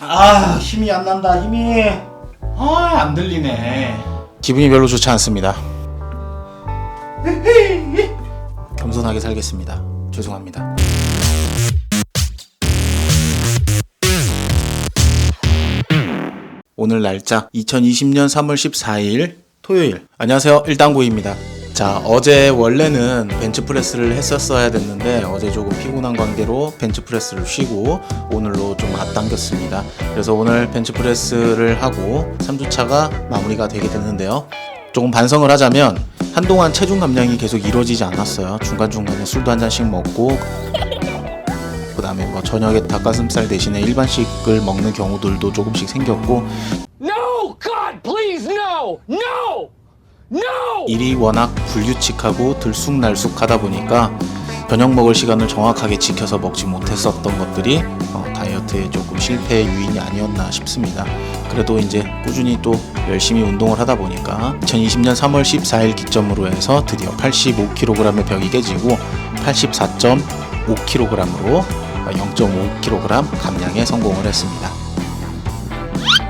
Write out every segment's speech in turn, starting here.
아 힘이 안 난다 힘이. 아 안 들리네. 기분이 별로 좋지 않습니다. 겸손하게 살겠습니다. 죄송합니다. 오늘 날짜 2020년 3월 14일 토요일. 안녕하세요. 일당구입니다 자 어제 원래는 벤치프레스를 했었어야 됐는데 어제 조금 피곤한 관계로 벤치프레스를 쉬고 오늘로 좀 앞당겼습니다 그래서 오늘 벤치프레스를 하고 3주차가 마무리가 되게 됐는데요 조금 반성을 하자면 한동안 체중 감량이 계속 이루어지지 않았어요 중간중간에 술도 한 잔씩 먹고 그 다음에 뭐 저녁에 닭가슴살 대신에 일반식을 먹는 경우들도 조금씩 생겼고 No! God, please, no! No! 일이 워낙 불규칙하고 들쑥날쑥하다 보니까 저녁 먹을 시간을 정확하게 지켜서 먹지 못했었던 것들이 어, 다이어트에 조금 실패의 요인이 아니었나 싶습니다. 그래도 이제 꾸준히 또 열심히 운동을 하다 보니까 2020년 3월 14일 기점으로 해서 드디어 85kg의 벽이 깨지고 84.5kg으로 0.5kg 감량에 성공을 했습니다.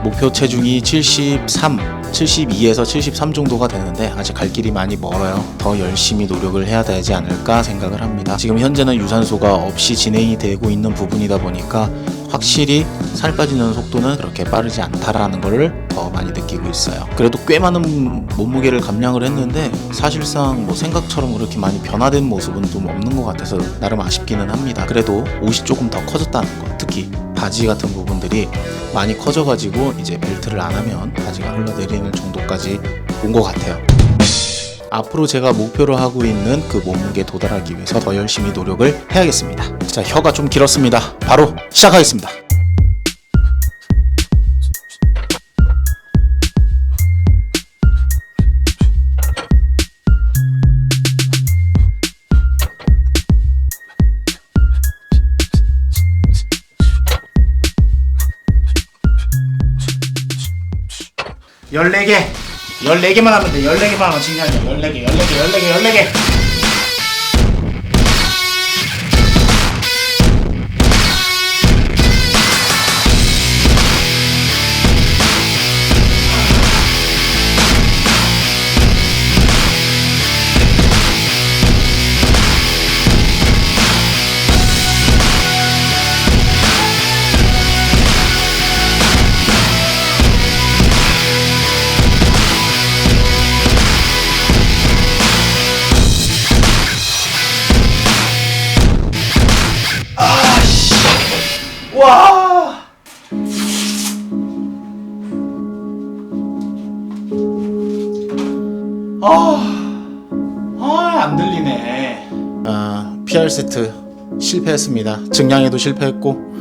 목표 체중이 73, 72에서 73 정도가 되는데 아직 갈 길이 많이 멀어요. 더 열심히 노력을 해야 되지 않을까 생각을 합니다. 지금 현재는 유산소가 없이 진행이 되고 있는 부분이다 보니까 확실히 살 빠지는 속도는 그렇게 빠르지 않다라는 것을 더 많이 느끼고 있어요. 그래도 꽤 많은 몸무게를 감량을 했는데 사실상 뭐 생각처럼 그렇게 많이 변화된 모습은 좀 없는 것 같아서 나름 아쉽기는 합니다. 그래도 옷이 조금 더 커졌다는 것, 특히 바지 같은 부분들이 많이 커져가지고 이제 벨트를 안 하면 바지가 흘러내리는 정도까지 온 것 같아요. 앞으로 제가 목표로 하고 있는 그 몸무게에 도달하기 위해서 더 열심히 노력을 해야겠습니다. 자, 혀가 좀 길었습니다. 바로 시작하겠습니다. 열네 개, 열네 개만 하면 돼. 열네 개만 하면 칭찬이야. 열네 개, 열네 개, 열네 개, 열네 개. 아, 아, 안 들리네. 아, PR 세트 실패했습니다. 증량에도 실패했고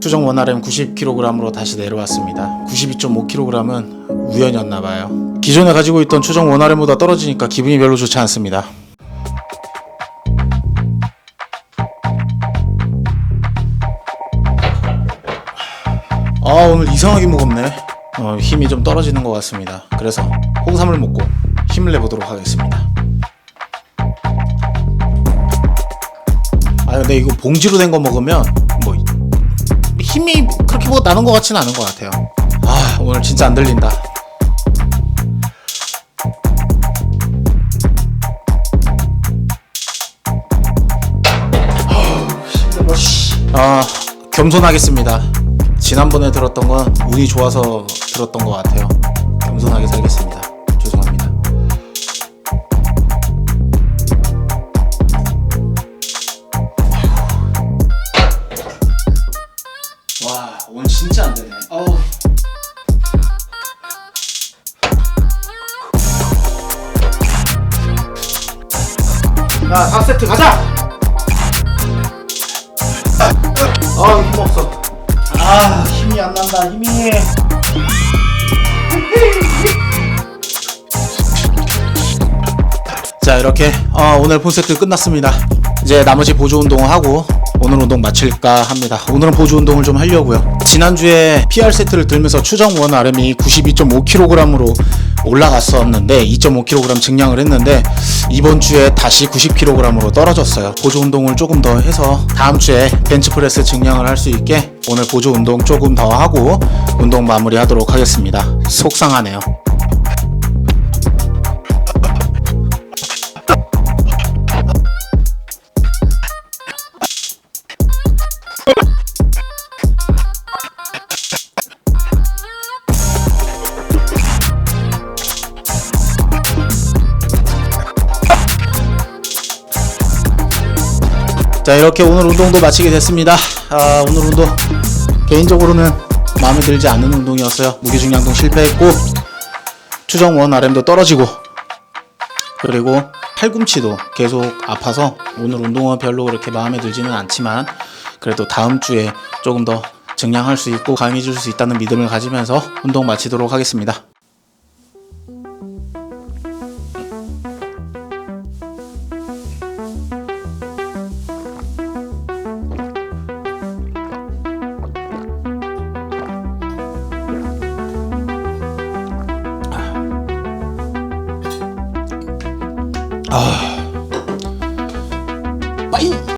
추정 원RM 90kg으로 다시 내려왔습니다. 92.5kg은 우연이었나 봐요. 기존에 가지고 있던 추정 원RM보다 떨어지니까 기분이 별로 좋지 않습니다. 아 오늘 이상하게 무겁네 어, 힘이 좀 떨어지는 것 같습니다 그래서 홍삼을 먹고 힘을 내보도록 하겠습니다 아 근데 이거 봉지로 된 거 먹으면 뭐 힘이 그렇게 뭐 나는 것 같지는 않은 것 같아요 아 오늘 진짜 안 들린다 아 겸손하겠습니다. 지난번에 들었던 건 운이 좋아서 들었던 것 같아요. 어우. 자, 4세트 가자! 아, 힘 없어. 아, 힘이 안 난다, 힘이. 자, 이렇게 어, 오늘 폰세트 끝났습니다. 이제 나머지 보조 운동을 하고 오늘 운동 마칠까 합니다. 오늘은 보조 운동을 좀 하려고요. 지난주에 PR 세트를 들면서 추정 원 RM이 92.5kg으로 올라갔었는데 2.5kg 증량을 했는데 이번 주에 다시 90kg으로 떨어졌어요. 보조 운동을 조금 더 해서 다음 주에 벤치프레스 증량을 할 수 있게 오늘 보조 운동 조금 더 하고 운동 마무리하도록 하겠습니다. 속상하네요. 자 이렇게 오늘 운동도 마치게 됐습니다. 아 오늘 운동 개인적으로는 마음에 들지 않는 운동이었어요. 무게중량도 실패했고 추정 원 RM도 떨어지고 그리고 팔꿈치도 계속 아파서 오늘 운동은 별로 그렇게 마음에 들지는 않지만 그래도 다음 주에 조금 더 증량할 수 있고 강해질 수 있다는 믿음을 가지면서 운동 마치도록 하겠습니다.